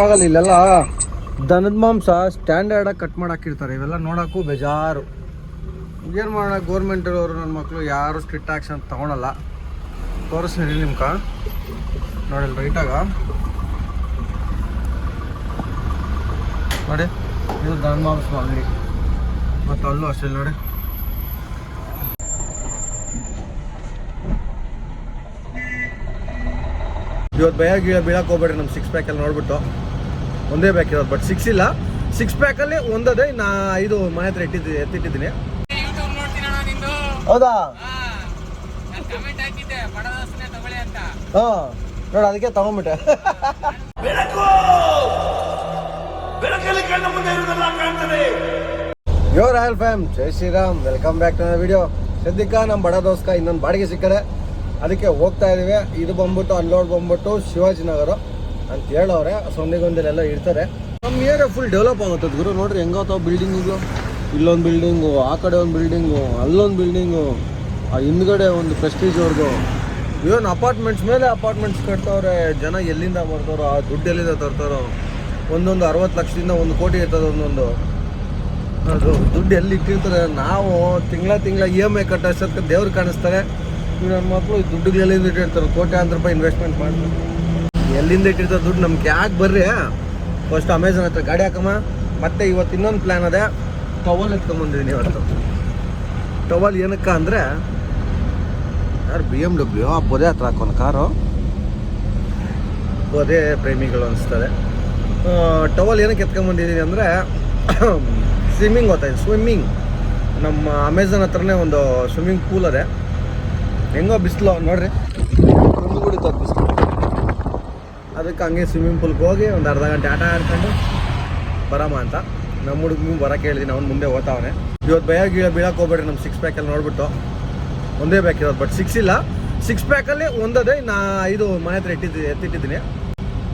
ಆಗಲ್ಲ ಇಲ್ಲೆಲ್ಲ. ದನದ ಮಾಂಸ ಸ್ಟ್ಯಾಂಡರ್ಡಾಗಿ ಕಟ್ ಮಾಡಿ ಹಾಕಿರ್ತಾರೆ ಇವೆಲ್ಲ ನೋಡೋಕ್ಕೂ ಬೇಜಾರು. ಏನು ಮಾಡೋಣ ಗೋರ್ಮೆಂಟ್ ಅವರು ನನ್ನ ಮಕ್ಕಳು ಯಾರು ಸ್ಟ್ರಿಕ್ಟ್ ಆ್ಯಕ್ಷನ್ ತೊಗೊಳಲ್ಲ. ತೋರಿಸ್ತೀನಿ ನಿಮ್ಗೆ ನೋಡಿ ರೈಟಾಗ ನೋಡಿ, ಇದು ದನದ ಮಾಂಸ ಅಂಗಡಿ. ಮತ್ತು ಅಲ್ಲೂ ಅಷ್ಟೇ ನೋಡಿ. ಇವತ್ತು ಭಯ ಗೀಳ ಬೀಳಕ್ಕೆ ಹೋಗ್ಬೇಡ್ರಿ ನಮ್ಮ ಸಿಕ್ಸ್ ಪ್ಯಾಕಲ್ಲಿ ನೋಡ್ಬಿಟ್ಟು. ಒಂದೇ ಬೇಕಿರೋದು ಬಟ್ ಸಿಕ್ಸ್ ಇಲ್ಲ. ಸಿಕ್ಸ್ ಪ್ಯಾಕಲ್ಲಿ ಒಂದದೇ ನಾ ಇದು ಮನೆ ಹತ್ರ ಇಟ್ಟಿದ್ದೀನಿ ಎತ್ತಿಟ್ಟಿದ್ದೀನಿ. ಹೌದಾ? ಹಾಂ, ನೋಡಿ, ಅದಕ್ಕೆ ತಗೊಂಬಿಟ್ಟೆ. Yo royal fam Jai Shriram welcome back to video ಸದ್ಯಕ್ಕೆ ನಮ್ಮ ಬಡ ದೋಸ್ಕ ಇನ್ನೊಂದು ಬಾಡಿಗೆ ಸಿಕ್ಕರೆ. ಅದಕ್ಕೆ ಹೋಗ್ತಾ ಇದೀವಿ ಇದು ಬಂದ್ಬಿಟ್ಟು ಅನ್ಲೋಡ್ ಬಂದ್ಬಿಟ್ಟು ಶಿವಾಜಿನಗರ ಅಂತ ಹೇಳೋರೆ. ಸೊನ್ನೆಗೊಂದಲೆಲ್ಲ ಇರ್ತಾರೆ. ನಮ್ಮ ಏರಿಯಾ ಫುಲ್ ಡೆವಲಪ್ ಆಗುತ್ತೆ ಗುರು. ನೋಡ್ರಿ ಹೆಂಗಾತಾವ ಬಿಲ್ಡಿಂಗ್ಗಳು ಇಲ್ಲೊಂದು ಬಿಲ್ಡಿಂಗು ಆ ಕಡೆ ಒಂದು ಬಿಲ್ಡಿಂಗು ಅಲ್ಲೊಂದು ಬಿಲ್ಡಿಂಗು ಆ ಹಿಂದ್ಗಡೆ ಒಂದು ಪ್ರೆಸ್ಟೀಜ್ ಅವ್ರದ್ದು ಇವನ್ ಅಪಾರ್ಟ್ಮೆಂಟ್ಸ್ ಮೇಲೆ ಅಪಾರ್ಟ್ಮೆಂಟ್ಸ್ ಕಟ್ತವ್ರೆ. ಜನ ಎಲ್ಲಿಂದ ಬರ್ತಾರೋ, ಆ ದುಡ್ಡು ಎಲ್ಲಿಂದ ತರ್ತಾರೋ. ಒಂದೊಂದು ಅರವತ್ತು ಲಕ್ಷದಿಂದ ಒಂದು ಕೋಟಿ ಇರ್ತದೆ ಒಂದೊಂದು. ಅದು ದುಡ್ಡು ಎಲ್ಲಿ ಇಟ್ಟಿರ್ತಾರೆ ನಾವು ತಿಂಗಳ ತಿಂಗಳ ಇ ಎಂ ಐ ಕಟ್ಟೋಷ್ಟಕ್ಕೆ ದೇವ್ರು ಕಾಣಿಸ್ತಾರೆ. ಇವ್ರು ನನ್ನ ಮಕ್ಕಳು ದುಡ್ಡು ಎಲ್ಲಿಂದ ಇಟ್ಟಿರ್ತಾರೆ? ಕೋಟ್ಯಾಂತರ ರೂಪಾಯಿ ಇನ್ವೆಸ್ಟ್ಮೆಂಟ್ ಮಾಡ್ತಾರೆ. ಎಲ್ಲಿಂದ ಇಟ್ಟಿರ್ತಾರೆ ದುಡ್ಡು? ನಮ್ಗೆ ಯಾಕೆ ಬರ್ರಿ ಫಸ್ಟ್ ಅಮೆಝಾನ್ ಹತ್ರ ಗಾಡಿ ಹಾಕಮ್ಮ. ಮತ್ತೆ ಇವತ್ತು ಇನ್ನೊಂದು ಪ್ಲ್ಯಾನ್ ಅದೇ. ಟವಲ್ ಎತ್ಕೊಂಬಂದಿದ್ದೀನಿ ಇವತ್ತು ಟವಲ್ ಏನಕ್ಕ ಅಂದರೆ, ಯಾರು ಬಿ ಎಂ ಡಬ್ಲ್ಯೂ ಆ ಪೊದೆ ಹತ್ರ ಹಾಕೋನು ಕಾರು. ಪೊದೆ ಪ್ರೇಮಿಗಳು ಅನಿಸ್ತದೆ. ಟವಲ್ ಏನಕ್ಕೆ ಎತ್ಕೊಂಬಂದಿದ್ದೀನಿ ಅಂದರೆ ಸ್ವಿಮ್ಮಿಂಗ್ ಗೊತ್ತಾಯ್ತು ಸ್ವಿಮ್ಮಿಂಗ್ ನಮ್ಮ ಅಮೆಝಾನ್ ಹತ್ರನೇ ಒಂದು ಸ್ವಿಮ್ಮಿಂಗ್ ಪೂಲ್ ಅದೇ. ಹೆಂಗೋ ಬಿಸಿಲು, ನೋಡ್ರಿ. ಕುಂದು ಕುಡಿತದೆ ಬಿಸಿಲು. ಅದಕ್ಕೆ ಹಂಗೆ ಸ್ವಿಮ್ಮಿಂಗ್ ಪೂಲ್ಗೆ ಹೋಗಿ ಒಂದು ಅರ್ಧ ಗಂಟೆ ಆಟ ಆಡ್ಕೊಂಡು ಬರಮ್ಮ ಅಂತ. ನಮ್ಮ ಹುಡುಗ ಬರಕ್ಕೆ ಹೇಳಿದ್ದೀನಿ ಅವ್ನು ಮುಂದೆ ಓದ್ತಾವನೆ ಇವತ್ತು ಭಯ ಗೀಳ ಬೀಳಕ್ಕೆ ಹೋಗ್ಬೇಡ್ರಿ ನಮ್ಮ ಸಿಕ್ಸ್ ಪ್ಯಾಕಲ್ಲಿ ನೋಡ್ಬಿಟ್ಟು. ಒಂದೇ ಬೇಕಿರೋದು ಬಟ್ ಸಿಕ್ಸ್ ಇಲ್ಲ. ಸಿಕ್ಸ್ ಪ್ಯಾಕಲ್ಲಿ ಒಂದದೇ ನಾ ಇದು ಮನೆ ಹತ್ರ ಇಟ್ಟಿದ್ದೀನಿ ಎತ್ತಿಟ್ಟಿದ್ದೀನಿ.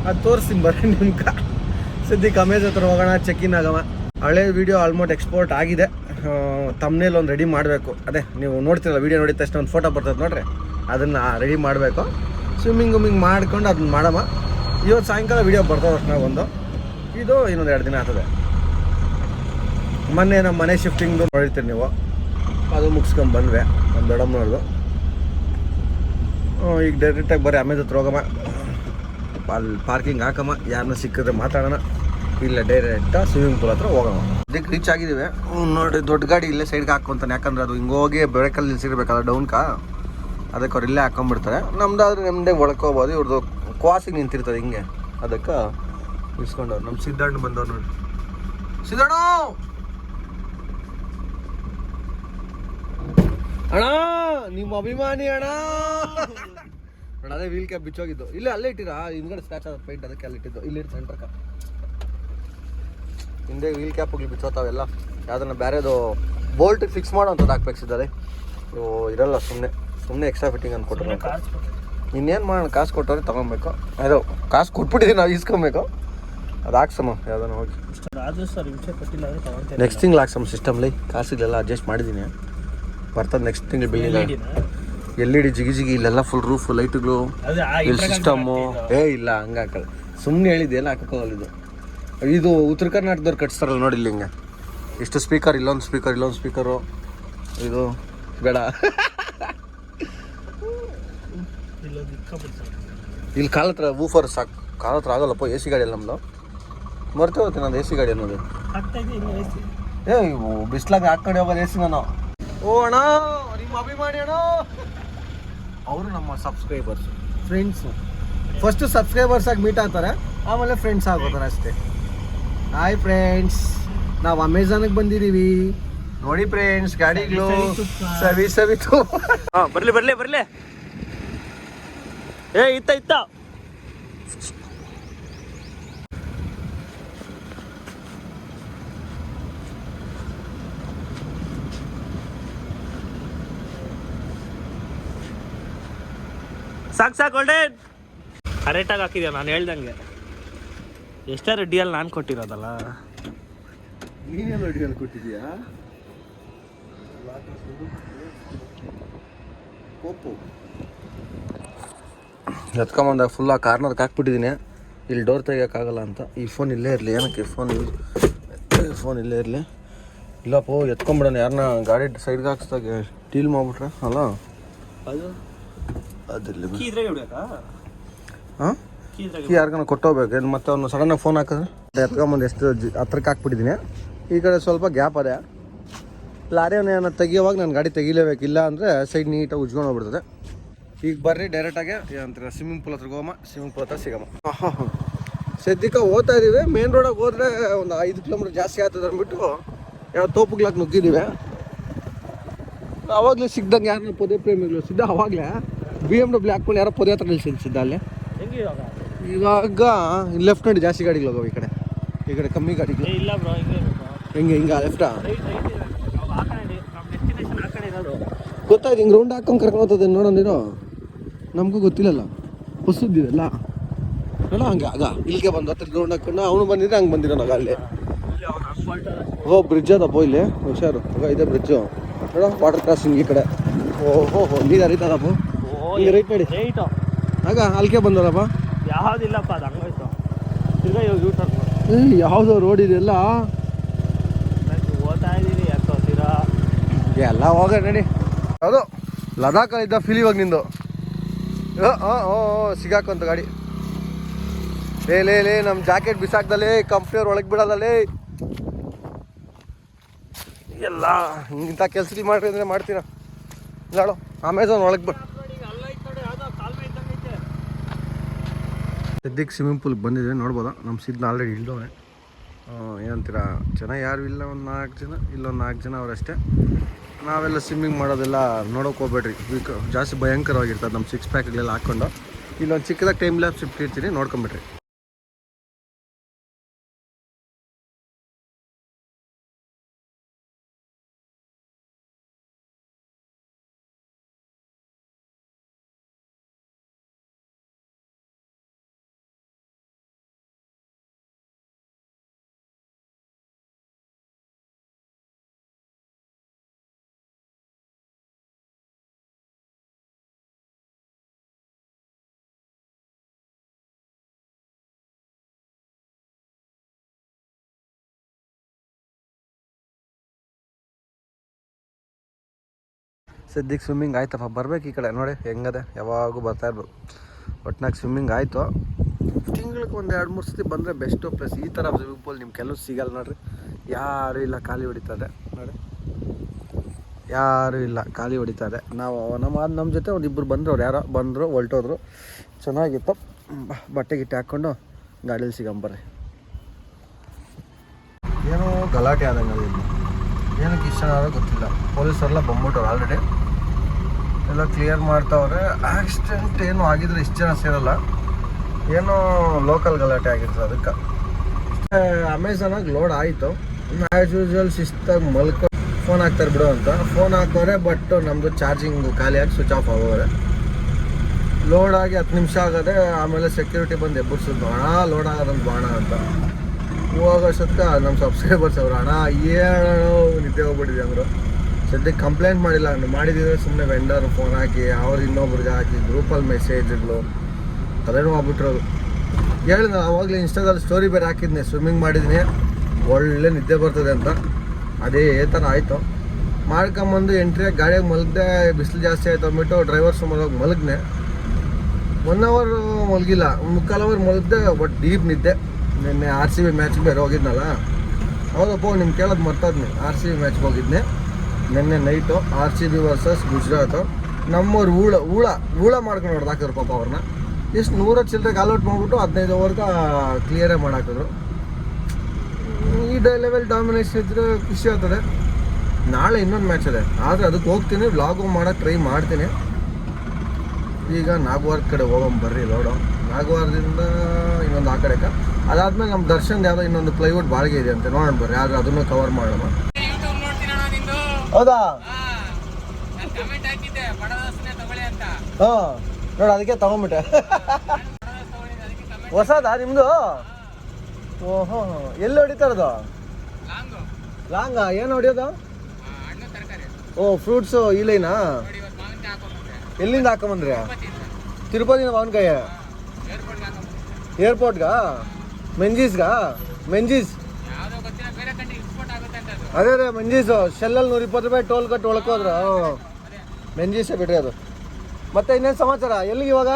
ಅದು ತೋರಿಸ್ತೀನಿ ಬರ್ರಿ ನಿಮ್ಗೆ. ಸದ್ಯಕ್ಕೆ ಅಮೇಜ್ ಹತ್ರ ಹೋಗೋಣ ಚೆಕ್ ಇನ್ ಆಗವ. ಹಳೆ ವಿಡಿಯೋ ಆಲ್ಮೋಸ್ಟ್ ಎಕ್ಸ್ಪೋರ್ಟ್ ಆಗಿದೆ. ತಮ್ಮನೇಲಿ ಒಂದು ರೆಡಿ ಮಾಡಬೇಕು. ಅದೇ ನೀವು ನೋಡ್ತಿರಲ್ಲ ವಿಡಿಯೋ ನೋಡಿದ ತಕ್ಷಣ ಒಂದು ಫೋಟೋ ಬರ್ತದೆ ನೋಡ್ರಿ. ಅದನ್ನು ರೆಡಿ ಮಾಡಬೇಕು. ಸ್ವಿಮ್ಮಿಂಗ್ ವಿಮಿಂಗ್ ಮಾಡ್ಕೊಂಡು ಅದನ್ನ ಮಾಡಮ್ಮ ಇವತ್ತು ಸಾಯಂಕಾಲ ವೀಡಿಯೋ ಬರ್ತದೆ ನಾವು ಒಂದು. ಇದು ಇನ್ನೊಂದು ಎರಡು ದಿನ ಆಗ್ತದೆ. ಮೊನ್ನೆ ನಮ್ಮ ಮನೆ ಶಿಫ್ಟಿಂಗ್ದು ನೋಡಿರ್ತೀರಿ ನೀವು. ಅದು ಮುಗಿಸ್ಕೊಂಡು ಬಂದ್ವಿ ನಮ್ಮ ದೊಡ್ಡಮ್ಮನವ್ರದ್ದು ಹ್ಮ್, ಈಗ ಡೈರೆಕ್ಟಾಗಿ ಬರೀ ಅಮೇಜ್ ಹತ್ರ ಹೋಗಮ್ಮ. ಅಲ್ಲಿ ಪಾರ್ಕಿಂಗ್ ಹಾಕಮ್ಮ. ಯಾರನ್ನ ಸಿಕ್ಕಿದ್ರೆ ಮಾತಾಡೋಣ. ಇಲ್ಲ ಡೈರೆಕ್ಟ್ ಸ್ವಿಮ್ಮಿಂಗ್ ಪೂಲ್ ಹತ್ರ ಹೋಗೋಣ. ಅದಕ್ಕೆ ರೀಚ್ ಆಗಿದ್ದೀವಿ. ನೋಡಿ, ದೊಡ್ಡ ಗಾಡಿ ಇಲ್ಲೇ ಸೈಡ್ಗೆ ಹಾಕೊಂತಾನೆ ಯಾಕಂದ್ರೆ ಅದು ಹಿಂಗೋಗಿ ಹೋಗಿ ಬ್ರೇಕಲ್ಲಿ ನಿಲ್ಸಿರ್ಬೇಕಲ್ಲ ಡೌನ್ಕಾ ಅದಕ್ಕೆ ಅವ್ರು ಇಲ್ಲೇ ಹಾಕೊಂಡ್ಬಿಡ್ತಾರೆ. ನಮ್ದಾದ್ರೆ ನಮ್ಮದೇ ಒಳ್ಕೋಬೋದು ಇವ್ರದ್ದು ಕ್ವಾಸಿಗೆ ನಿಂತಿರ್ತದೆ ಹಿಂಗೆ. ಅದಕ್ಕೆ ಇಸ್ಕೊಂಡವ್ರು ನಮ್ಮ ಸಿದ್ದಣ್ಣ ಬಂದವ್ರು ನೋಡಿ. ಸಿದ್ದಣ್ಣ! ಅಣ್ಣ, ನಿಮ್ಮ ಅಭಿಮಾನಿ ಅಣ್ಣ! ಅದೇ ವೀಲ್ ಕ್ಯಾಬ್ ಬಿಚ್ಚೋಗಿದ್ದು. ಇಲ್ಲೇ, ಅಲ್ಲೇ ಇಟ್ಟಿರಾ? ಹಿಂದ್ಗಡೆ ಸ್ಕ್ರಾಚ್ ಆದ ಪೈಂಟ್ ಅದಕ್ಕೆ ಅಲ್ಲಿ ಇಟ್ಟಿದ್ದು. ಇಲ್ಲಿ ಸೆಂಟ್ರಕ ಹಿಂದೆ ವೀಲ್ ಕ್ಯಾಪ್ ಹೋಗ್ಲಿ ಬಿಚ್ಚೋತಾವೆಲ್ಲ ಯಾವ್ದನ್ನ ಬೇರೆದು ಬೋಲ್ಟ್ ಫಿಕ್ಸ್ ಮಾಡೋಂಥದ್ದು ಹಾಕ್ಬೇಕಿದ್ದಾರೆ ಇವು ಇರಲ್ಲ ಸುಮ್ಮನೆ ಸುಮ್ಮನೆ ಎಕ್ಸ್ಟ್ರಾ ಫಿಟ್ಟಿಂಗ್ ಅಂತ ಕೊಟ್ಟರು ಇನ್ನೇನು ಮಾಡೋಣ ಕಾಸು ಕೊಟ್ಟವ್ರೆ ತೊಗೊಬೇಕು. ಅದು ಕಾಸು ಕೊಟ್ಬಿಟ್ಟಿದ್ದೀವಿ ನಾವು ಇಸ್ಕೊಬೇಕು ಅದು ಹಾಕ್ಸಮ್ಮ ಯಾವ್ದಾನ ಹೋಗಿ. ನೆಕ್ಸ್ಟ್ ತಿಂಗ್ಳು ಹಾಕ್ಸಮ್ಮ ಸಿಸ್ಟಮ್ಲಿ ಕಾಸಿಗೆಲ್ಲ ಅಡ್ಜಸ್ಟ್ ಮಾಡಿದ್ದೀನಿ ಬರ್ತದೆ ನೆಕ್ಸ್ಟ್ ತಿಂಗ್ಳು ಬಿಲ್ಡಿಂಗ್ ಎಲ್ ಇ ಡಿ ಜಿಗಿ ಜಿಗಿ ಇಲ್ಲೆಲ್ಲ ಫುಲ್ ರೂಫ್ ಲೈಟ್ಗಳು ಇಲ್ಲಿ ಸಿಸ್ಟಮ್ಮು ಏ ಇಲ್ಲ ಹಂಗೆ ಹಾಕಲ್ಲ. ಸುಮ್ಮನೆ ಹೇಳಿದ್ದೆ ಎಲ್ಲ ಹಾಕೋಲ್ಲ ಇದು. ಇದು ಉತ್ತರ ಕರ್ನಾಟಕದವ್ರು ಕಟ್ಸ್ತಾರಲ್ಲ ನೋಡಿ ಇಲ್ಲಿ ಹಿಂಗೆ. ಇಷ್ಟು ಸ್ಪೀಕರ್ ಇಲ್ಲೊಂದು ಸ್ಪೀಕರ್ ಇಲ್ಲೊಂದು ಸ್ಪೀಕರು ಇದು ಬೇಡ. ಇಲ್ಲಿ ಕಾಲ ಹತ್ರ ವೂಫರ್ ಸಾಕು. ಕಾಲ ಹತ್ರ ಆಗಲ್ಲಪ್ಪ ಎ ಸಿ ಗಾಡಿ ಅಲ್ಲ ನಮ್ಮದು ಮರ್ತೇ ಹೋಗ್ತೀನಿ ನಂದು ಎ ಸಿ ಗಾಡಿ ಅನ್ನೋದು. ಏ ಬಿಸ್ಲಾಗ ಹಾಕೊಂಡು ಹೋಗೋದು ಎ ಸಿ ನಾನು. ಓ ಅಣ್ಣ, ನಿಮ್ಮ ಅಭಿಮಾನಿ ಅಣ್ಣ. ಅವರು ನಮ್ಮ ಸಬ್ಸ್ಕ್ರೈಬರ್ಸ್ ಫ್ರೆಂಡ್ಸು ಫಸ್ಟ್ ಸಬ್ಸ್ಕ್ರೈಬರ್ಸ್ ಆಗಿ ಮೀಟ್ ಆಗ್ತಾರೆ, ಆಮೇಲೆ ಫ್ರೆಂಡ್ಸ್ ಆಗೋತಾರೆ ಅಷ್ಟೇ. ಹಾಯ್ ಫ್ರೆಂಡ್ಸ್ ನಾವು ಅಮೆಝಾನಿಗೆ ಬಂದಿದ್ದೀವಿ ನೋಡಿ ಫ್ರೆಂಡ್ಸ್ ಗಾಡಿಗಳು. ಸವಿ ಸವಿತು ಹಾ, ಬರ್ಲಿ ಬರ್ಲಿ ಬರ್ಲಿ. ಏ, ಇತ್ತ ಇತ್ತ. ಸಾಕು ಸಾಕು ಒಳ್ಳೆ ಕರೆಕ್ಟಾಗಿ ಹಾಕಿದ್ಯಾ? ನಾನು ಹೇಳ್ದಂಗೆ. ಎಷ್ಟೇ ರೆಡ್ಡಿಯಲ್ಲಿ ನಾನು ಕೊಟ್ಟಿರೋದಲ್ಲ. ನೀನೇನು ರೆಡ್ಡಿಯಲ್ಲಿ ಕೊಟ್ಟಿದ್ಯಾ ಎತ್ಕೊಂಬಂದಾಗ ಫುಲ್ ಆ ಕಾರ್ನರ್ಗೆ ಹಾಕ್ಬಿಟ್ಟಿದ್ದೀನಿ ಇಲ್ಲಿ ಡೋರ್ ತೆಗಿಯೋಕ್ಕಾಗಲ್ಲ ಅಂತ. ಈ ಫೋನ್ ಇಲ್ಲೇ ಇರಲಿ. ಏನಕ್ಕೆ ಫೋನ್ ಫೋನ್ ಇಲ್ಲೇ ಇರಲಿ. ಇಲ್ಲಪ್ಪ ಎತ್ಕೊಂಬಿಡೋಣ. ಯಾರನ್ನ ಗಾಡಿ ಸೈಡ್ಗೆ ಹಾಕ್ಸ್ದಾಗೆ ಡೀಲ್ ಮಾಡ್ಬಿಟ್ರೆ ಅಲ್ಲ? ಅದು? ಬಿಡ್ಬೇಕಾ? ಹಾಂ ಕೀ ಯಾರಿಗಾನ ಕೊಟ್ಟೋಗ್ಬೇಕು? ಏನು ಮತ್ತೆ ಅವ್ನು ಸಡನ್ನಾಗಿ ಫೋನ್ ಹಾಕಿದ್ರೆ? ಎತ್ಕೊಂಬಂದು ಎಷ್ಟು ಹತ್ರಕ್ಕೆ ಹಾಕ್ಬಿಟ್ಟಿದ್ದೀನಿ ಈ ಕಡೆ ಸ್ವಲ್ಪ ಗ್ಯಾಪ್ ಅದೇ. ಲಾರಿಯವನ್ನ ಏನೋ ತೆಗಿಯೋವಾಗ ನಾನು ಗಾಡಿ ತೆಗಿಲೇಬೇಕು. ಇಲ್ಲ ಅಂದರೆ ಸೈಡ್ ನೀಟಾಗಿ ಉಜ್ಕೊಂಡು ಹೋಗ್ಬಿಡ್ತದೆ. ಈಗ ಬರ್ರಿ ಡೈರೆಕ್ಟಾಗಿ ಏನಂತಾರೆ ಸ್ವಿಮ್ಮಿಂಗ್ ಪೂಲ್ ಹತ್ರ ಹೋಗಮ್ಮ ಸ್ವಿಮ್ಮಿಂಗ್ ಪೂಲ್ ಹತ್ರ ಸಿಗಮ್ಮ ಹಾಂ ಹಾಂ ಸದ್ಯಕ್ಕೆ ಹೋಗ್ತಾ ಇದ್ದೀವಿ ಮೇನ್ ರೋಡಾಗ ಹೋದ್ರೆ ಒಂದು ಐದು ಕಿಲೋಮೀಟ್ರ್ ಜಾಸ್ತಿ ಆಗ್ತದೆ ಅಂದ್ಬಿಟ್ಟು ಯಾವ ತೋಪುಗ್ಲಾಕ್ ನುಗ್ಗಿದ್ದೀವಿ ಅವಾಗಲೇ ಸಿಗ್ದಂಗೆ ಯಾರನ್ನ ಪೊದೆ ಪ್ರೇಮಿಗಳು. ಸಿದ್ಧ ಅವಾಗಲೇ ಬಿ ಎಂ ಡಬ್ಲ್ಯೂ ಹಾಕ್ಕೊಂಡು ಯಾರೋ ಪೊದೆ ಹತ್ರ ನಿಲ್ಸಿದ್ದು ಅಲ್ಲಿ. ಅಲ್ಲೇ ಇವಾಗ ಲೆಫ್ಟ್ ನೋಡಿ ಜಾಸ್ತಿ ಗಾಡಿಗಳು ಹೋಗೋ ಈ ಕಡೆ. ಈ ಕಡೆ ಕಮ್ಮಿ ಗಾಡಿಗಳು. ಇಲ್ಲ ಬ್ರೋ ಹಿಂಗೆ ಹೆಂಗೆ ಹಿಂಗ ಲೆಫ್ಟಾ ಗೊತ್ತಾಯ್ತು ಹಿಂಗೆ ರೌಂಡ್ ಹಾಕೊಂಡು ಕರ್ಕೊಂಡು ಹೋಗ್ತದೆ ನೋಡೋಣಿರೋ ನಮಗೂ ಗೊತ್ತಿಲ್ಲಲ್ಲ. ಹೊಸದಿದೆಲ್ಲ ನೋಡ ಹಂಗೆ ಆಗ ಇಲ್ಲಿಗೆ ಬಂದು ಹತ್ರ ರೌಂಡ್ ಹಾಕೊಂಡು ಅವನು ಬಂದಿದ್ರೆ ಹಂಗೆ ಬಂದಿರೋನಾಗ ಅಲ್ಲಿ. ಓ ಬ್ರಿಡ್ಜ್ ಅದಪ್ಪ ಇಲ್ಲಿ. ಹುಷಾರು. ಇದೆ ಬ್ರಿಡ್ಜು ನೋಡ ವಾಟರ್ ಕ್ರಾಸಿಂಗ್ ಈ ಕಡೆ. ಓಹೋ ಹೋ ನೀರು ಹರಿತದಪ್ಪ ಓ ಹಿಂಗೆ ರೈಟ್ ಮಾಡಿ. ಆಗ ಅಲ್ಲಿಗೆ ಬಂದದಪ್ಪ ಯಾವುದಿಲ್ಲಪ್ಪ ಅದು ಹಂಗೋಯ್ತು. ತಿರ್ಗಾ ಇವಾಗ ಯೂ ಟರ್ನ್ ಏ ಯಾವುದೋ ರೋಡ್ ಇದೆಲ್ಲ ಓದ್ತಾ ಇದ್ದೀರಿ ಯಾಕೋ ತೀರಾ. ಎಲ್ಲ ಹೋಗ ನಡಿ. ಅದು ಲದಾಖ್ ಇದ್ದ ಫೀಲ್ ಇವಾಗ ನಿಂದು. ಸಿಗಾಕಂತ ಗಾಡಿ. ಲೇ ಲೇ ಲೇ ನಮ್ಮ ಜಾಕೆಟ್ ಬಿಸಾಕ್ದಲ್ಲೇ ಕಂಪ್ನಿಯವ್ರು ಒಳಗೆ ಬಿಡೋದಲ್ಲೇ ಎಲ್ಲ ಇಂಥ ಕೆಲ್ಸ ಮಾಡ್ರಿ ಅಂದರೆ ಮಾಡ್ತೀನ ಹೇಳು ಅಮೆಝಾನ್ ಒಳಗೆ ಬಿಡು. ಸದ್ಯಕ್ಕೆ ಸ್ವಿಮ್ಮಿಂಗ್ ಪೂಲ್ಗೆ ಬಂದಿದೆ, ನೋಡ್ಬೋದು? ನಮ್ಮ ಸಿದ್ನ ಆಲ್ರೆಡಿ ಇಲ್ದವನೆ ಏನಂತೀರಾ, ಜನ ಯಾರು ಇಲ್ಲ ಒಂದು ನಾಲ್ಕು ಜನ, ಇಲ್ಲೊಂದು ನಾಲ್ಕು ಜನ ಅವರಷ್ಟೇ ನಾವೆಲ್ಲ ಸ್ವಿಮ್ಮಿಂಗ್ ಮಾಡೋದೆಲ್ಲ ನೋಡೋಕೆ ಹೋಗ್ಬೇಡ್ರಿ. ಜಾಸ್ತಿ ಭಯಂಕರವಾಗಿರ್ತದೆ ನಮ್ಮ ಸಿಕ್ಸ್ ಪ್ಯಾಕ್ಗಳೆಲ್ಲ ಹಾಕ್ಕೊಂಡು ಇಲ್ಲೊಂದು ಚಿಕ್ಕದಾಗ ಟೈಮ್ ಲ್ಯಾಬ್ಸ್ ಇಟ್ಟಿರ್ತೀನಿ ನೋಡ್ಕೊಂಬಿಡ್ರಿ. ಸದ್ಯಕ್ಕೆ ಸ್ವಿಮ್ಮಿಂಗ್ ಆಯ್ತಪ್ಪ. ಬರ್ಬೇಕು ಈ ಕಡೆ. ನೋಡಿ, ಹೆಂಗದೆ? ಯಾವಾಗೂ ಬರ್ತಾ ಇರ್ಬೇಕು. ಒಟ್ನಾಗ ಸ್ವಿಮ್ಮಿಂಗ್ ಆಯಿತು. ತಿಂಗಳಿಗೆ ಒಂದು ಎರಡು ಮೂರು ಸತಿ ಬಂದರೆ ಬೆಸ್ಟು ಪ್ಲಸ್ ಈ ಥರ ಸ್ವಿಮ್ಮಿಂಗ್ ಪೂಲ್ ನಿಮ್ಗೆ ಕೆಲವು ಸಿಗಲ್ಲ ನೋಡ್ರಿ. ಯಾರೂ ಇಲ್ಲ, ಖಾಲಿ ಹೊಡಿತಾರೆ ನೋಡಿ. ಯಾರೂ ಇಲ್ಲ, ಖಾಲಿ ಹೊಡಿತಾರೆ ನಾವು ನಮ್ಮ ನಮ್ಮ ಜೊತೆ ಒಂದು ಇಬ್ಬರು ಬಂದರು ಅವ್ರು ಯಾರೋ ಬಂದರು, ಹೊಲ್ಟೋದ್ರು. ಚೆನ್ನಾಗಿತ್ತು. ಬಟ್ಟೆ ಗಿಟ್ಟೆ ಹಾಕ್ಕೊಂಡು ಗಾಡೀಲಿ ಸಿಗಂಬರ್ರಿ ಏನೋ ಗಲಾಟೆ ಆದಂಗೆ ಏನಕ್ಕೆ ಇಷ್ಟ ಗೊತ್ತಿಲ್ಲ. ಪೊಲೀಸರೆಲ್ಲ ಬಂದ್ಬಿಟ್ಟವ್ರು ಆಲ್ರೆಡಿ ಎಲ್ಲ ಕ್ಲಿಯರ್ ಮಾಡ್ತಾವ್ರೆ. ಆಕ್ಸಿಡೆಂಟ್ ಏನು ಆಗಿದ್ರೆ ಇಷ್ಟು ಜನ ಸೇರಲ್ಲ. ಏನೋ ಲೋಕಲ್ ಗಲಾಟೆ ಆಗಿರ್ತದೆ ಅದಕ್ಕೆ. ಅಮೆಝಾನಾಗಿ ಲೋಡ್ ಆಯಿತು. ಆ್ಯಸ್ ಯೂಸ್ವಲ್ ಶಿಸ್ತಾಗಿ ಮಲ್ಕೊ ಫೋನ್ ಹಾಕ್ತಾರೆ ಬಿಡು ಅಂತ. ಫೋನ್ ಹಾಕೋರೆ ಬಟ್ ನಮ್ಮದು ಚಾರ್ಜಿಂಗ್ ಖಾಲಿಯಾಗಿ ಸ್ವಿಚ್ ಆಫ್ ಆಗೋರೆ ಲೋಡ್ ಆಗಿ ಹತ್ತು ನಿಮಿಷ ಆಗದೆ ಆಮೇಲೆ ಸೆಕ್ಯೂರಿಟಿ ಬಂದು ಎಬ್ಬರ್ಸಿದ್ದು ಹಣ ಲೋಡ್ ಆಗೋದಂತ ಬಾಣ ಅಂತ. ಹೋಗೋ ಸತ್ಕ ನಮ್ಮ ಸಬ್ಸ್ಕ್ರೈಬರ್ಸ್ ಅವರು ಹಣ ಏನೋ ನಿದ್ದೆ ಹೋಗ್ಬಿಟ್ಟಿದೆ ಅಂದರು. ಸದ್ಯಕ್ಕೆ ಕಂಪ್ಲೇಂಟ್ ಮಾಡಿಲ್ಲ. ನಾನು ಮಾಡಿದ್ರೆ ಸುಮ್ಮನೆ ವೆಂಡರ್ ಫೋನ್ ಹಾಕಿ, ಅವ್ರು ಇನ್ನೊಬ್ರಿಗೆ ಹಾಕಿ ಗ್ರೂಪಲ್ಲಿ ಮೆಸೇಜ್ಗಳು ತಲೆನೋ ಆಗ್ಬಿಟ್ರೋದು ಹೇಳಿದ ಆವಾಗಲೇ ಇನ್ಸ್ಟಾದಲ್ಲಿ ಸ್ಟೋರಿ ಬೇರೆ ಹಾಕಿದ್ನಿ ಸ್ವಿಮ್ಮಿಂಗ್ ಮಾಡಿದ್ನಿ. ಒಳ್ಳೆ ನಿದ್ದೆ ಬರ್ತದೆ ಅಂತ. ಅದೇ ಥರ ಆಯಿತು. ಮಾಡ್ಕೊಂಬಂದು ಎಂಟ್ರಿಯಾಗಿ ಗಾಡಿಯಾಗ ಮಲಗ್ದೆ, ಬಿಸಿಲು ಜಾಸ್ತಿ ಆಯಿತು ಅಂದ್ಬಿಟ್ಟು ಡ್ರೈವರ್ ಸುಮಾರಾಗಿ ಮಲಗ್ನೆ. One hour ಮಲಗಿಲ್ಲ. ಮುಕ್ಕಾಲು ಅವರ್ ಮಲಗ್ದೆ ಬಟ್ ಡೀಪ್ ನಿದ್ದೆ. ನಿನ್ನೆ ಆರ್ ಸಿ ಬಿ ಮ್ಯಾಚ್ ಬೇರೆ ಹೋಗಿದ್ನಲ್ಲ. ಹೌದಪ್ಪ ನಿಮ್ಗೆ ಕೇಳೋದು ಮರ್ತಾದ್ನಿ. ಆರ್ ಸಿ ಬಿ ಮ್ಯಾಚ್ಗೆ ಹೋಗಿದ್ನೆ. ನಿನ್ನೆ night R C B versus Gujarat. ನಮ್ಮವ್ರು ಊಳ ಊಳ ಊಳ ಮಾಡ್ಕೊಂಡು ಹೊಡೆದಾಕಿದ್ರು ಪಾಪ ಅವ್ರನ್ನ. ಎಷ್ಟು ನೂರ ಚಿಲ್ಲರೆ ಔಟ್ ಮಾಡಿಬಿಟ್ಟು ಹದಿನೈದು ಓವರ್ಗೆ ಕ್ಲಿಯರೇ ಮಾಡಾಕಿದ್ರು. ಈ ಲೆವೆಲ್ ಡಾಮಿನೇಷನ್ ಇದ್ದರೆ ಖುಷಿ ಆಗ್ತದೆ. ನಾಳೆ ಇನ್ನೊಂದು ಮ್ಯಾಚ್ ಇದೆ. ಆದರೆ ಅದಕ್ಕೆ ಹೋಗ್ತೀನಿ ವ್ಲಾಗು ಮಾಡೋಕ್ಕೆ ಟ್ರೈ ಮಾಡ್ತೀನಿ. ಈಗ ನಾಗವಾರದ ಕಡೆ ಹೋಗೋಣ ಬರ್ರಿ ಲೋಡು ನಾಗವಾರದಿಂದ ಇನ್ನೊಂದು ಆ ಕಡೆಗೆ ಅದಾದಮೇಲೆ ನಮ್ಮ ದರ್ಶನ್ ಯಾವುದೋ ಇನ್ನೊಂದು ಪ್ಲೈವುಡ್ ಬಾಳಿಗೆ ಇದೆ ಅಂತ ನೋಡೋಣ ಬರ್ರಿ. ಆದರೆ ಅದನ್ನು ಕವರ್ ಮಾಡೋಣ. ಹೌದಾ? ಕಮೆಂಟ್ ಹಾಕಿದ್ದೆ ತಗೊಳ್ಳಿ ಅಂತ. ಹಾಂ ನೋಡಿ ಅದಕ್ಕೆ ತಗೊಂಬಿಟ್ಟೆ. ಹೊಸದಾ ನಿಮ್ಮದು ಓಹೋ ಎಲ್ಲಿ ಹೊಡಿತಾರದು? ಲಾಂಗು. ಲಾಂಗ ಏನು ಹೊಡಿಯೋದು? ಓ ಫ್ರೂಟ್ಸು ಈ ಲೈನಾ? ಎಲ್ಲಿಂದ ಹಾಕೊಂಬಂದ್ರಿ ತಿರುಪತಿನ ಮಾವಿನಕಾಯಿ? ಏರ್ಪೋರ್ಟ್ಗಾ ಮೆಂಜೀಸ್ಗಾ? ಮೆಂಜೀಸ್ ಯಾವ್ದೋ ಗೊತ್ತಿಲ್ಲ ಬೇರೆ ಕಂಟ್ರಿ ಎಕ್ಸ್ಪೋರ್ಟ್ ಆಗುತ್ತೆ ಅಂತ ಅದು ಅದೇ, ಮಂಜೀಸು, ಶೆಲ್ಲಲ್ಲಿ ನೂರ ಇಪ್ಪತ್ತು ರೂಪಾಯಿ ಟೋಲ್ ಕಟ್ ಒಳ್ಕೋದ್ರ. ಮಂಜೀಸೆ ಬಿಡ್ರಿ ಅದು ಮತ್ತೆ ಇನ್ನೇನು ಸಮಾಚಾರ? ಎಲ್ಲಿಗೆ ಇವಾಗ?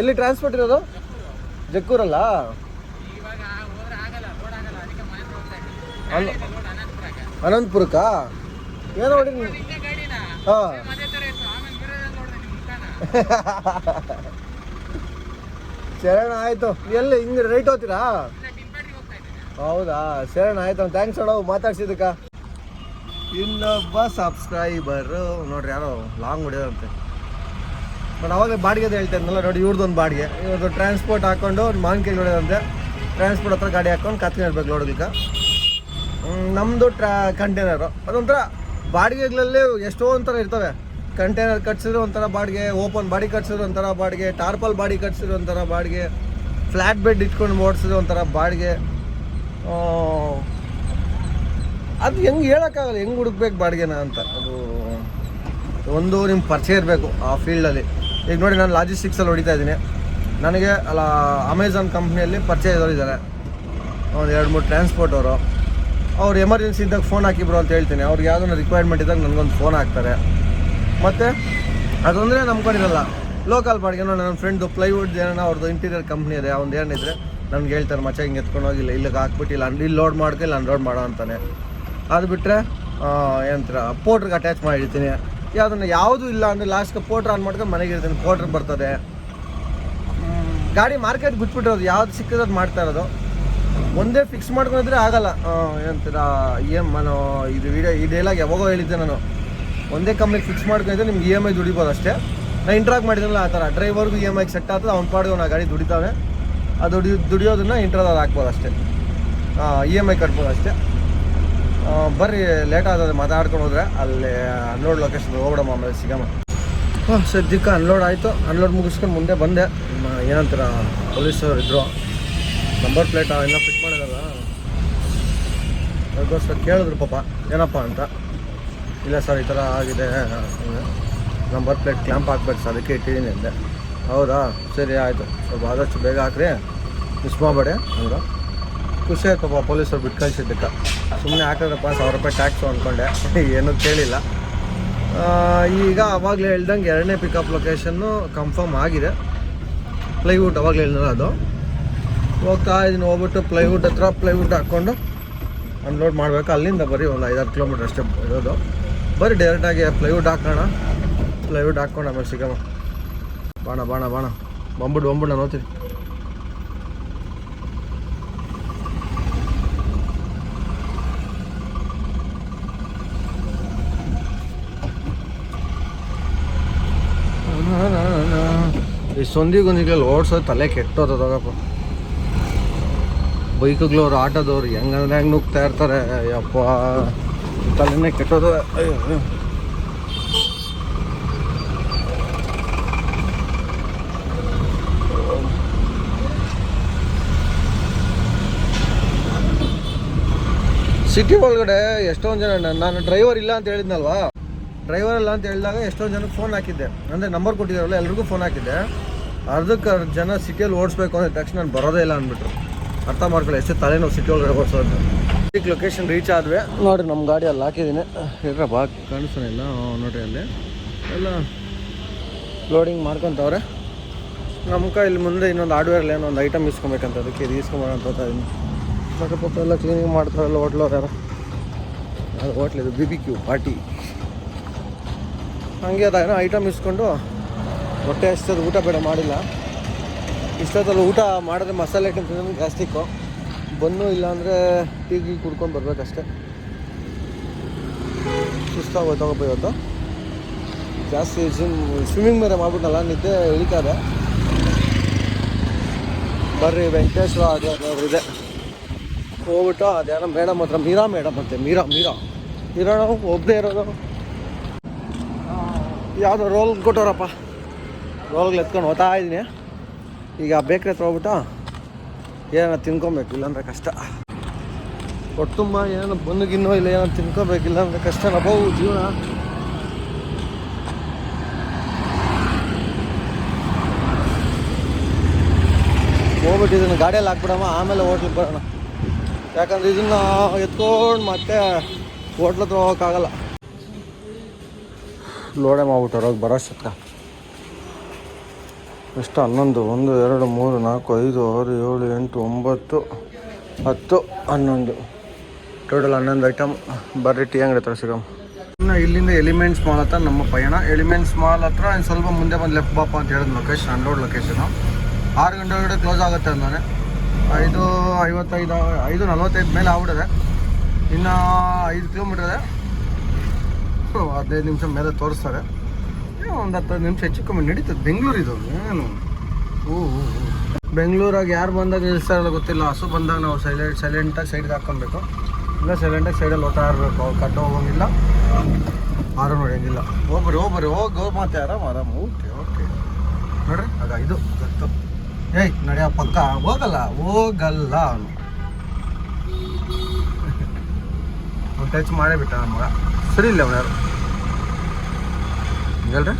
ಎಲ್ಲಿ ಟ್ರಾನ್ಸ್ಪೋರ್ಟ್ ಇರೋದು? ಜಕ್ಕೂರಲ್ಲ? ಅನಂತಪುರಕ್ಕೆ? ಏನೋ ನೋಡಿ ಹಾಂ. ಶರಣ, ಆಯಿತು. ಎಲ್ಲಿ ಹಿಂಗೆ ರೈಟ್ ಹೋಗ್ತೀರಾ ಇಲ್ಲ ಟಿಂಪೇಟ್ರಿಗೆ ಹೋಗ್ತಾ ಇದ್ದೀನಿ ಹೌದಾ? ಶರಣ, ಆಯ್ತು ಥ್ಯಾಂಕ್ಸ್ ಅಣ್ಣ ಮಾತಾಡ್ಸಿದ್ದಕ್ಕ. ಇನ್ನೊಬ್ಬ ಸಬ್ಸ್ಕ್ರೈಬರು ನೋಡ್ರಿ, ಯಾರೋ ಲಾಂಗ್ ಹೊಡಿಯೋದಂತೆ ನಾನು ಬಾಡಿಗೆ ಬಾಡಿಗೆದು ಹೇಳ್ತಾ ಇದ್ನಲ್ಲ, ನೋಡಿ ಇವ್ರದ್ದೊಂದು ಬಾಡಿಗೆ. ಇವ್ರದ್ದು ಟ್ರಾನ್ಸ್ಪೋರ್ಟ್ ಹಾಕೊಂಡು ಒಂದು ಮಾವಿನಕಾಯಿ ಹೊಡೆಯೋದಂತೆ ಟ್ರಾನ್ಸ್ಪೋರ್ಟ್ ಹತ್ರ ಗಾಡಿ ಹಾಕೊಂಡು ಕತ್ಕೊಂಡು ಇರ್ಬೇಕು ನೋಡೋದಕ್ಕೆ. ನಮ್ಮದು ಟ್ರಾ ಕಂಟೈನರು ಅದೊಂಥರ ಬಾಡಿಗೆಗಳಲ್ಲಿ ಎಷ್ಟೋ ಒಂಥರ ಇರ್ತವೆ. ಕಂಟೈನರ್ ಕಟ್ಸಿದ್ರು ಒಂಥರ ಬಾಡಿಗೆ ಓಪನ್ ಬಾಡಿ ಕಟ್ಸಿದ್ರು ಒಂಥರ ಬಾಡಿಗೆ ಟಾರ್ಪಲ್ ಬಾಡಿ ಕಟ್ಸಿದ್ರು ಒಂಥರ ಬಾಡಿಗೆ ಫ್ಲ್ಯಾಟ್ ಬೆಡ್ ಇಟ್ಕೊಂಡು ಓಡಿಸಿದ್ರೆ ಒಂಥರ ಬಾಡಿಗೆ. ಅದು ಹೆಂಗೆ ಹೇಳೋಕ್ಕಾಗಲ್ಲ, ಹೆಂಗೆ ಹುಡುಕ್ಬೇಕು ಬಾಡಿಗೆನ ಅಂತ. ಅದು ಒಂದು ನಿಮ್ಮ ಪರಿಚಯ ಇರಬೇಕು ಆ ಫೀಲ್ಡಲ್ಲಿ. ಈಗ ನೋಡಿ ನಾನು ಲಾಜಿಸ್ಟಿಕ್ಸಲ್ಲಿ ಹೊಡಿತಾ ಇದ್ದೀನಿ. ನನಗೆ ಅಲ್ಲ ಅಮೆಝಾನ್ ಕಂಪ್ನಿಯಲ್ಲಿ ಪರಿಚಯದವರು ಇದ್ದಾರೆ. ಒಂದು ಎರಡು ಮೂರು ಟ್ರಾನ್ಸ್ಪೋರ್ಟ್ ಅವರು. ಅವ್ರು ಎಮರ್ಜೆನ್ಸಿ ಇದ್ದಾಗ ಫೋನ್ ಹಾಕಿಬ್ರು ಅಂತ ಹೇಳ್ತೀನಿ. ಅವ್ರಿಗೆ ಯಾವುದೋ ರಿಕ್ವೈರ್ಮೆಂಟ್ ಇದ್ದಾಗ ನನಗೊಂದು ಫೋನ್ ಹಾಕ್ತಾರೆ. ಮತ್ತು ಅದೊಂದರೆ ನಂಬ್ಕೊಂಡಿರಲ್ಲ ಲೋಕಲ್ ಬಾಡಿಗೆ ನೋಡಿ ನನ್ನ ಫ್ರೆಂಡ್ದು ಪ್ಲೈವುಡ್ ಏನೋ, ಅವ್ರದ್ದು ಇಂಟೀರಿಯರ್ ಕಂಪ್ನಿ ಇದೆ ಅವ್ನು ಏನಿದ್ರೆ ನನ್ಗೆ ಹೇಳ್ತಾರೆ, ಮಚ್ಚ, ಹಿಂಗೆ ಎತ್ಕೊಂಡು ಹೋಗಿಲ್ಲ ಇಲ್ಲಿಗೆ ಹಾಕ್ಬಿಟ್ಟಿಲ್ಲ ಇಲ್ಲಿ ಲೋಡ್ ಮಾಡ್ಕೊ, ಇಲ್ಲ ಅನ್ಲೋಡ್ ಮಾಡೋ ಅಂತಾನೆ. ಅದು ಬಿಟ್ಟರೆ ಏನಂತಾರೆ ಪೋಟ್ರಿಗೆ ಅಟ್ಯಾಚ್ ಮಾಡಿರ್ತೀನಿ. ಯಾವುದನ್ನು ಯಾವುದೂ ಇಲ್ಲ ಅಂದರೆ ಲಾಸ್ಟ್ಗೆ ಪೋಟ್ರ್ ಆನ್ ಮಾಡ್ಕೊಂಡು ಮನೆಗೆ ಇರ್ತೀನಿ ಪೋಟ್ರ್ ಬರ್ತದೆ. ಗಾಡಿ ಮಾರ್ಕೆಟ್ ಬಿಟ್ಬಿಟ್ಟಿರೋದು, ಯಾವ್ದು ಸಿಕ್ಕಿರೋದು ಮಾಡ್ತಾ ಇರೋದು. ಒಂದೇ ಫಿಕ್ಸ್ ಮಾಡ್ಕೊಂಡಿದ್ರೆ ಆಗಲ್ಲ. ಏನಂತೀರ ಏನು ನಾನು ಇದು ವಿಡಿಯೋ ಈ ಡೈಲಾಗ್ ಯಾವಾಗೋ ಹೇಳಿದ್ದೆ ನಾನು. ಒಂದೇ ಕಂಪ್ನಿಗೆ ಫಿಕ್ಸ್ ಮಾಡ್ಕೊಂಡಿದ್ರೆ ನಿಮ್ಗೆ ಇ ಎಂ ಐ ದುಡಿಬೋದು ಅಷ್ಟೇ. ನಾನು ಇಂಟ್ರಾಕ್ ಮಾಡಿದ್ರಲ್ಲ ಆ ಥರ ಡ್ರೈವರ್ಗೂ ಇ ಎಂ ಐಗೆ ಸೆಟ್ ಆಗ್ತದೆ, ಅವ್ನು ಪಾಡಿಗೆ ಅವ್ನು ಆ ಗಾಡಿ ದುಡಿತಾವೆ ಆ ದುಡಿ, ದುಡಿಯೋದನ್ನ ಇಂಟ್ರಾದಲ್ಲಿ ಹಾಕ್ಬೋದು ಅಷ್ಟೇ. ಇ ಎಂ ಐ ಕಟ್ಬೋದು ಅಷ್ಟೇ. ಬರ್ರಿ ಲೇಟ್ ಆದ್ರೆ ಮಾತಾಡ್ಕೊಂಡು ಹೋದ್ರೆ ಅಲ್ಲಿ ಅನ್ಲೋಡ್ ಲೊಕೇಶನ್ ಹೋಗ್ಬಿಡಮ್ಮ ಆಮೇಲೆ ಸಿಗಮ್ಮ. ಹಾಂ ಸದ್ಯಕ್ಕೆ ಅನ್ಲೋಡ್ ಆಯಿತು. ಅನ್ಲೋಡ್ ಮುಗಿಸ್ಕೊಂಡು ಮುಂದೆ ಬಂದೆ. ಏನಂತೀರ ಪೊಲೀಸರು ಇದ್ದರು ನಂಬರ್ ಪ್ಲೇಟ್ ಇನ್ನೂ ಫಿಟ್ ಮಾಡಿದಾರ. ಅದಕ್ಕೋಸ್ಕರ ಕೇಳಿದ್ರು ಪಾಪ, ಏನಪ್ಪ ಅಂತ. ಇಲ್ಲ ಸರ್ ಈ ಥರ ಆಗಿದೆ. ನಂಬರ್ ಪ್ಲೇಟ್ ಕ್ಲ್ಯಾಂಪ್ ಹಾಕ್ಬೇಕು ಸರ್ ಅದಕ್ಕೆ ಇಟ್ಟಿದ್ದೀನಿ ಅಂದೆ. ಹೌದಾ? ಸರಿ, ಆಯಿತು. ಸ್ವಲ್ಪ ಆದಷ್ಟು ಬೇಗ ಹಾಕ್ರಿ. ಮಿಸ್ ಮಾಡಬೇಡಿ ಅಂದ್ರೆ ಖುಷಿ ಆಯ್ತು ಪಾಪ ಪೊಲೀಸರು ಬಿಟ್ಟು ಕಳಿಸಿದ್ದಕ್ಕೆ. ಸುಮ್ಮನೆ ಹಾಕಿದ್ರಪ್ಪ, ಸಾವಿರ ರೂಪಾಯಿ ಟ್ಯಾಕ್ಸ್ ಅಂದ್ಕೊಂಡೆ ಏನೂ ಕೇಳಿಲ್ಲ. ಈಗ ಅವಾಗಲೇ ಹೇಳ್ದಂಗೆ ಎರಡನೇ ಪಿಕಪ್ ಲೊಕೇಶನ್ನು ಕನ್ಫರ್ಮ್ ಆಗಿದೆ. ಪ್ಲೈವುಡ್ ಅವಾಗಲೇ ಹೇಳಿದ್ರೆ ಅದು. ಹೋಗ್ತಾ ಇದನ್ನು ಹೋಗ್ಬಿಟ್ಟು ಪ್ಲೈವುಡ್ ಹತ್ರ ಪ್ಲೈವುಡ್ ಹಾಕ್ಕೊಂಡು ಅನ್ಲೋಡ್ ಮಾಡಬೇಕು. ಅಲ್ಲಿಂದ ಬರೀ ಒಂದು ಐದಾರು ಕಿಲೋಮೀಟರ್ ಅಷ್ಟೇ ಇರೋದು. ಬರೀ ಡೈರೆಕ್ಟಾಗಿ ಪ್ಲೈವುಡ್ ಹಾಕೋಣ. ಪ್ಲೈವುಡ್ ಹಾಕ್ಕೊಂಡು ಆಮೇಲೆ ಸಿಗಮ್ಮ. ಬಾಣ ಬಾಣ ಬಾಣ. ಬಂಬಿಡು ಬಂಬಿಡು, ನಾನು ಓದ್ತೀನಿ ಈ ಸೊಂದಿ ಗುಂದಿಗಳಲ್ಲಿ ಓಡಿಸೋದು ತಲೆ ಬೈಕ್ಗಳು ಅವ್ರು ಆಟೋದವ್ರು ಹೆಂಗಂದ್ರೆ ಹೆಂಗೆ ನುಗ್ತಾ ಇರ್ತಾರೆ, ಯಪ್ಪ. ತಲೆನೇ ಕೆಟ್ಟೋದು. ಸಿಟಿ ಒಳಗಡೆ ಎಷ್ಟೊಂದು ಜನ ನಾನು- ಡ್ರೈವರ್ ಇಲ್ಲ ಅಂತ ಹೇಳಿದ್ನಲ್ವಾ? ಡ್ರೈವರ್ ಇಲ್ಲ ಅಂತ ಹೇಳಿದಾಗ ಎಷ್ಟೊಂದು ಜನಕ್ಕೆ ಫೋನ್ ಹಾಕಿದ್ದೆ. ಅಂದರೆ ನಂಬರ್ ಕೊಟ್ಟಿದ್ದಾರಲ್ಲ, ಎಲ್ರಿಗೂ ಫೋನ್ ಹಾಕಿದ್ದೆ. ಅರ್ಧಕ್ಕೆ ಜನ ಸಿಟಿಯಲ್ಲಿ ಓಡಿಸ್ಬೇಕು ಅಂದ ತಕ್ಷಣ ನಾನು ಬರೋದೇ ಇಲ್ಲ ಅಂದ್ಬಿಟ್ರು. ಅರ್ಥ ಮಾಡ್ಕೊಳ್ಳಿ ಎಷ್ಟು ತಲೆನೋವು ಸಿಟಿ ಒಳಗಡೆ ಓಡಿಸೋದು ಈಗ ಲೊಕೇಶನ್ ರೀಚ್ ಆದ್ವಿ. ನೋಡಿರಿ ನಮ್ಮ ಗಾಡಿ ಅಲ್ಲಿ ಹಾಕಿದ್ದೀನಿ. ಬಾ, ಕಾಣಿಸ್ತಾನೆ ಇಲ್ಲ ನೋಡಿರಿ ಅಲ್ಲಿ. ಎಲ್ಲ ಲೋಡಿಂಗ್ ಮಾಡ್ಕೊತವ್ರೆ. ನಮ್ಮ ಕೈ ಇಲ್ಲಿ ಮುಂದೆ ಇನ್ನೊಂದು ಹಾರ್ಡ್ವೇರಲ್ಲಿ ಏನೋ ಒಂದು ಐಟಮ್ ಇಸ್ಕೊಬೇಕಂತ ಅದಕ್ಕೆ ಇದು ಇಸ್ಕೊಂಬೋಣ ಅಂತ ಹೋಗ್ತಾ ಇದ್ದೀನಿ. ಪಕ್ಕ ಎಲ್ಲ ಕ್ಲೀನಿಂಗ್ ಮಾಡ್ತಾರಲ್ಲ ಹೋಟ್ಲವ್ರು ಯಾರು? ಅದು ಹೋಟ್ಲ್ ಇದು? ಬಿ ಬಿ ಕ್ಯೂ ಪಾರ್ಟಿ ಹಂಗೆ ಅದ ಏನೋ ಐಟಮ್ ಇಸ್ಕೊಂಡು ಹೊಟ್ಟೆ ಅಷ್ಟದು ಊಟ ಬೇಡ ಮಾಡಿಲ್ಲ. ಇಷ್ಟೊತ್ತಲ್ಲಿ ಊಟ ಮಾಡಿದ್ರೆ ಮಸಾಲೆ ಐಟಮ್ ತಿನ್ನೋದು ಗ್ಯಾಸ್ಟಿಕ್ಕು ಬನ್ನು ಇಲ್ಲಾಂದರೆ ಟೀ ಗೀ ಕುಡ್ಕೊಂಡು ಬರ್ಬೇಕಷ್ಟೆ. ಸುಸ್ತಾಗೋಯ್ತು ಹೋಗಪ್ಪ ಇವತ್ತು. ಜಾಸ್ತಿ ಜಿಮ್ ಸ್ವಿಮ್ಮಿಂಗ್ ಮೇಲೆ ಮಾಡ್ಬಿಟ್ಟಲ್ಲ ನಿದ್ದೆ ಇಳಿತಾರೆ ಬರ್ರಿ ವೆಂಕಟೇಶ್ವರ ಇದೆ ಹೋಗ್ಬಿಟ್ಟು ಅದೇನೋ ಮೇಡಮ್ ಹತ್ರ ಮೀರಾ ಮೇಡಮ್ ಅಂತೆ ಮೀರಾ ಮೀರಾ. ಮೀರಾ ಒಬ್ಬನೇ ಇರೋದು ಯಾವುದೋ ರೋಲ್ ಕೊಟ್ಟವ್ರಪ್ಪ. ರೋಲ್ಗಳು ಎತ್ಕೊಂಡು ಹೋಗ್ತಾ ಇದ್ದೀನಿ. ಈಗ ಬೇಕ್ರಿ ಹತ್ರ ಹೋಗ್ಬಿಟ್ಟು, ಏನೋ ತಿನ್ಕೊಬೇಕು, ಇಲ್ಲಾಂದ್ರೆ ಕಷ್ಟ. ಒಟ್ಟು ತುಂಬ ಏನೋ ಬಂದುಗಿನ್ನೋ ಇಲ್ಲ, ಏನೋ ತಿನ್ಕೋಬೇಕು, ಇಲ್ಲಾಂದ್ರೆ ಕಷ್ಟನ ಅವು ಜೀವನ. ಹೋಗ್ಬಿಟ್ಟು ಇದನ್ನು ಗಾಡಿಯಲ್ಲಿ ಹಾಕ್ಬಿಡಮ್ಮ, ಆಮೇಲೆ ಹೋಟ್ಲಿಗೆ ಬರೋಣ. ಯಾಕಂದ್ರೆ ಇದನ್ನ ಎತ್ಕೊಂಡು ಮತ್ತೆ ಹೋಟ್ಲ ಹತ್ರ ಹೋಗೋಕ್ಕಾಗಲ್ಲ. ಲೋಡೆ ಮಾಡ್ಬಿಟ್ಟು ಹೋಗಿ ಬರೋಷ್ಟಕ್ಕ ಎಷ್ಟು ಹನ್ನೊಂದು, ಒಂದು, ಎರಡು, ಮೂರು, ನಾಲ್ಕು, ಐದು, ಆರು, ಏಳು, ಎಂಟು, ಒಂಬತ್ತು, ಹತ್ತು, ಹನ್ನೊಂದು. ಟೋಟಲ್ ಹನ್ನೊಂದು ಐಟಮ್ ಬರ್ರಿ ಟೀ ಅಂಗಡಿ ಹತ್ರ ಸಿಗಮ್. ಇನ್ನು ಇಲ್ಲಿಂದ ಎಲಿಮೆಂಟ್ಸ್ ಮಾಲ್ ಹತ್ರ ನಮ್ಮ ಪಯಣ. ಎಲಿಮೆಂಟ್ಸ್ ಮಾಲ್ ಹತ್ರ ಸ್ವಲ್ಪ ಮುಂದೆ ಬಂದು ಲೆಫ್ಟ್ ಬಾಪ ಅಂತ ಹೇಳಿದ ಲೊಕೇಶನ್ ಅನ್ಲೋಡ್ ಲೊಕೇಶನು ಆರು ಗಂಟೆ ಒಳಗಡೆ ಕ್ಲೋಸ್ ಆಗುತ್ತೆ ಅಂದಾನೆ ಐದು ಐವತ್ತೈದು, ಐದು ನಲ್ವತ್ತೈದು ಮೇಲೆ ಆಗ್ಬಿಟ್ಟಿದೆ. ಇನ್ನು ಐದು ಕಿಲೋಮೀಟ್ರ್ ಇದೆ. ಹದಿನೈದು ನಿಮಿಷ ಮೇಲೆ ತೋರಿಸ್ತಾರೆ. ಒಂದು ಹತ್ತು ನಿಮಿಷ ಹೆಚ್ಚು ಕಮ್ಮಿ ನಡೀತದೆ. ಬೆಂಗಳೂರು ಇದು ಏನು? ಓ ಬೆಂಗಳೂರಾಗ ಯಾರು ಬಂದಾಗ ನಿಲ್ಲಿಸ್ತಾರಲ್ಲ ಗೊತ್ತಿಲ್ಲ. ಹಸು ಬಂದಾಗ ನಾವು ಸೈಲೆಂಟ್ ಸೈಲೆಂಟಾಗಿ ಸೈಡ್ಗೆ ಹಾಕ್ಕೊಬೇಕು ಇಲ್ಲ ಸೈಲೆಂಟಾಗಿ ಸೈಡಲ್ಲಿ ಓದ್ತಾ ಇರಬೇಕು. ಅವ್ರು ಕಟ್ಟ ಹೋಗಂಗಿಲ್ಲ. ಆರು ನೋಡಂಗಿಲ್ಲ ಹೋಗ್ಬರಿ ಹೋಗ್ಬರಿ ಹೋಗಿ ಮತ್ತೆ ಆರಾಮ್ ಆರಾಮ್. ಓಕೆ ಓಕೆ ನೋಡ್ರಿ ಆಗ ಇದು ಗೊತ್ತು ಏಯ್, ನಡೆಯ ಪಕ್ಕ, ಹೋಗಲ್ಲ ಹೋಗಲ್ಲ ಅವನು. ಟಚ್ ಮಾಡೇ ಬಿಟ್ಟ ಸರಿ ಇಲ್ಲ ಅವನು ಯಾರು. ಹೇಳ್ರಿ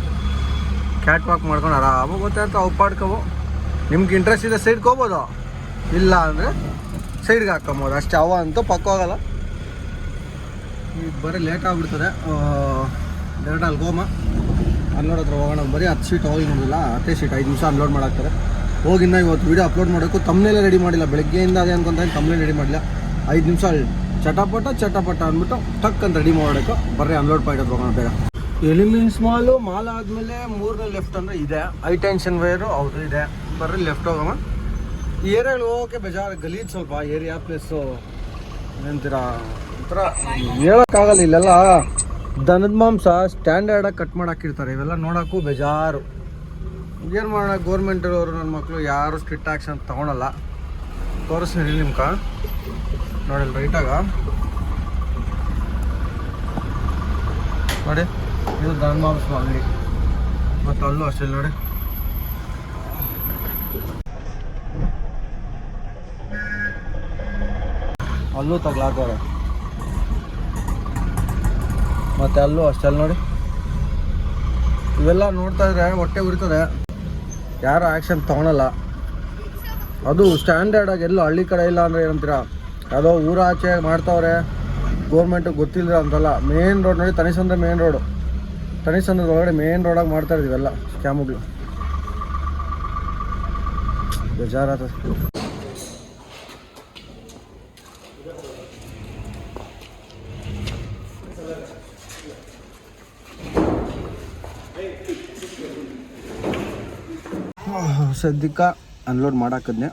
ಕ್ಯಾಟ್ ವಾಕ್ ಮಾಡ್ಕೊಂಡು ಆರಾಮಾಗಿ ಗೊತ್ತಾಯ್ತು ಅವು ಪಾಡ್ಕೋವು ನಿಮ್ಗೆ ಇಂಟ್ರೆಸ್ಟ್ ಇದೆ ಸೈಡ್ ಹೋಗ್ಬೋದು? ಇಲ್ಲ ಅಂದರೆ ಸೈಡ್ಗೆ ಹಾಕೊಂಬೋದು ಅಷ್ಟೇ, ಅವ ಅಂತೂ ಪಕ್ಕ ಹೋಗಲ್ಲ. ಈಗ ಬರೀ ಲೇಟ್ ಆಗಿಬಿಡ್ತದೆ. ಎರಡು ಅಲ್ಲಿ ಗೋಮ ಅನ್ಲೋಡ್ ಹತ್ರ ಹೋಗೋಣ. ಬರೀ ಹತ್ತು ಸೀಟ್ ಹೋಗಿ ನೋಡಿಲ್ಲ ಹತ್ತೇ ಸೀಟ್ ಐದು ನಿಮಿಷ ಅನ್ಲೋಡ್ ಮಾಡಾಕ್ತಾರೆ. ಹೋಗಿನ್ನ ಇವತ್ತು ವೀಡಿಯೋ ಅಪ್ಲೋಡ್ ಮಾಡೋಕ್ಕೂ ತಮ್ಮನೆಲ್ಲ ರೆಡಿ ಮಾಡಿಲ್ಲ. ಬೆಳಗ್ಗೆಯಿಂದ ಅದೇ ಅನ್ಕೊಂತ ತಮ್ಮನೇ ರೆಡಿ ಮಾಡಿಲ್ಲ. ಐದು ನಿಮಿಷ ಚಟಪಟ ಚಟಪಟ ಅಂದ್ಬಿಟ್ಟು ಟಕ್ ಅಂತ ರೆಡಿ ಮಾಡೋಕ್ಕೆ ಬರ್ರಿ ಅನ್ಲೋಡ್ ಪಾಯಿಂಟ್ ಹೋಗೋಣ ಬೇಗ. ಎಲಿಮಿನ್ಸ್ ಮಾಲು ಮಾಲ್ ಆದಮೇಲೆ ಮೂರನೇ ಲೆಫ್ಟ್ ಅಂದರೆ ಇದೆ. ಹೈ ಟೆನ್ಷನ್ ವೈರು ಅವರು ಇದೆ. ಬರ್ರಿ ಲೆಫ್ಟ್ ಹೋಗೋಣ. ಈ ಏರಿಯಾಗಳು ಓಕೆ, ಬೇಜಾರು, ಗಲೀಜ್ ಸ್ವಲ್ಪ. ಏರಿಯಾ ಪ್ಲೇಸು ಏನಂತೀರಾ? ಒಂಥರ ಹೇಳೋಕ್ಕಾಗಲ್ಲ ಇಲ್ಲೆಲ್ಲ. ದನದ ಮಾಂಸ ಸ್ಟ್ಯಾಂಡರ್ಡಾಗಿ ಕಟ್ ಮಾಡಾಕಿರ್ತಾರೆ ಇವೆಲ್ಲ ನೋಡೋಕ್ಕೂ ಬೇಜಾರು. ಏನು ಮಾಡೋಣ ಗೌರ್ಮೆಂಟ್ ಅವರು ನನ್ನ ಮಕ್ಕಳು ಯಾರು ಸ್ಟ್ರಿಕ್ಟ್ ಆ್ಯಕ್ಷನ್ ತೊಗೊಳಲ್ಲ. ತೋರಿಸ್ತೀನಿ ನಿಮ್ಗೆ. ನೋಡಿ ರೈಟಾಗ ನೋಡಿ, ಇದು ಮಾಂಸ ಅಂಗಡಿ ಮತ್ತು ಅಲ್ಲೂ ಅಷ್ಟೇ ನೋಡಿ. ಅಲ್ಲೂ ತಗ್ಲಾಕವ್ರೆ. ಮತ್ತೆ ಅಲ್ಲೂ ಅಷ್ಟಲ್ಲಿ ನೋಡಿ. ಇವೆಲ್ಲ ನೋಡ್ತಾ ಇದ್ರೆ ಹೊಟ್ಟೆ ಉರಿತದೆ. ಯಾರು ಆ್ಯಕ್ಷನ್ ತೊಗೊಳಲ್ಲ. ಅದು ಸ್ಟ್ಯಾಂಡರ್ಡಾಗಿ ಎಲ್ಲೋ ಹಳ್ಳಿ ಕಡೆ ಇಲ್ಲ ಅಂದರೆ ಏನಂತೀರ? ಯಾವುದೋ ಊರಾಚೆ ಮಾಡ್ತಾವ್ರೆ ಗೌರ್ಮೆಂಟು ಗೊತ್ತಿಲ್ಲ ಅಂತಲ್ಲ ಮೇನ್ ರೋಡ್ ನೋಡಿ ತನಿಸಂದ್ರ ಮೇನ್ ರೋಡು ತನಿಸಂದ್ರದ ಒಳಗಡೆ ಮೇನ್ ರೋಡಾಗಿ ಮಾಡ್ತಾ ಇವೆಲ್ಲ ಸ್ಕ್ಯಾಮುಗಳು. ಬೇಜಾರಾಗ್ತದೆ ಸದ್ಯಕ್ಕೆ ಅನ್ಲೋಡ್ ಮಾಡಾಕದ್ನೆ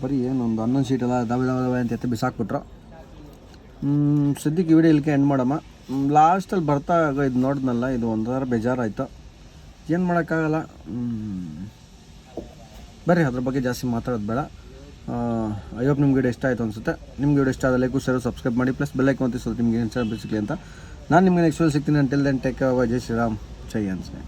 ಬರೀ ಏನೊಂದು ಹನ್ನೊಂದು ಸೀಟೆಲ್ಲ ದವೆ ದವೆ ದವೆ ಅಂತ ಎತ್ತ ಬಿಸಾಕ್ಬಿಟ್ರು. ಸದ್ಯಕ್ಕೆ ವಿಡಿಯೋ ಇಲ್ಲಿಗೆ ಎಂಡ್ ಮಾಡಮ್ಮ. ಲಾಸ್ಟಲ್ಲಿ ಬರ್ತಾ ಇದು ನೋಡಿದ್ನಲ್ಲ, ಇದು ಒಂದರ ಬೇಜಾರಾಯಿತು. ಏನು ಮಾಡೋಕ್ಕಾಗಲ್ಲ? ಬರಿ ಬರ್ರಿ, ಅದ್ರ ಬಗ್ಗೆ ಜಾಸ್ತಿ ಮಾತಾಡೋದು ಬೇಡ. ಅಯ್ಯೋಪ್ ನಿಮ್ಗೆ ವಿಡಿಯೋ ಇಷ್ಟ ಆಯಿತು ಅನಿಸುತ್ತೆ. ನಿಮ್ಗೆ ವಿಡಿಯೋ ಇಷ್ಟ ಆದ ಲೈಕು ಶೇರು ಸಬ್ಸ್ಕ್ರೈಬ್ ಮಾಡಿ ಪ್ಲಸ್ ಬೆಲ್ಲೈಕ್ ಅಂತ ನಿಮ್ಗೆ ಏನು ಸಿಗಲಿ ಅಂತ. ನಾನು ನಿಮಗೆ ನೆಕ್ಸ್ಟ್ ಸಿಗ್ತೀನಿ. ಅಂಟಿಲ್ ದೆನ್ ಟೇಕ್ ಜೈ ಶ್ರೀರಾಮ್ ಜೈ ಅನ್ಸೆ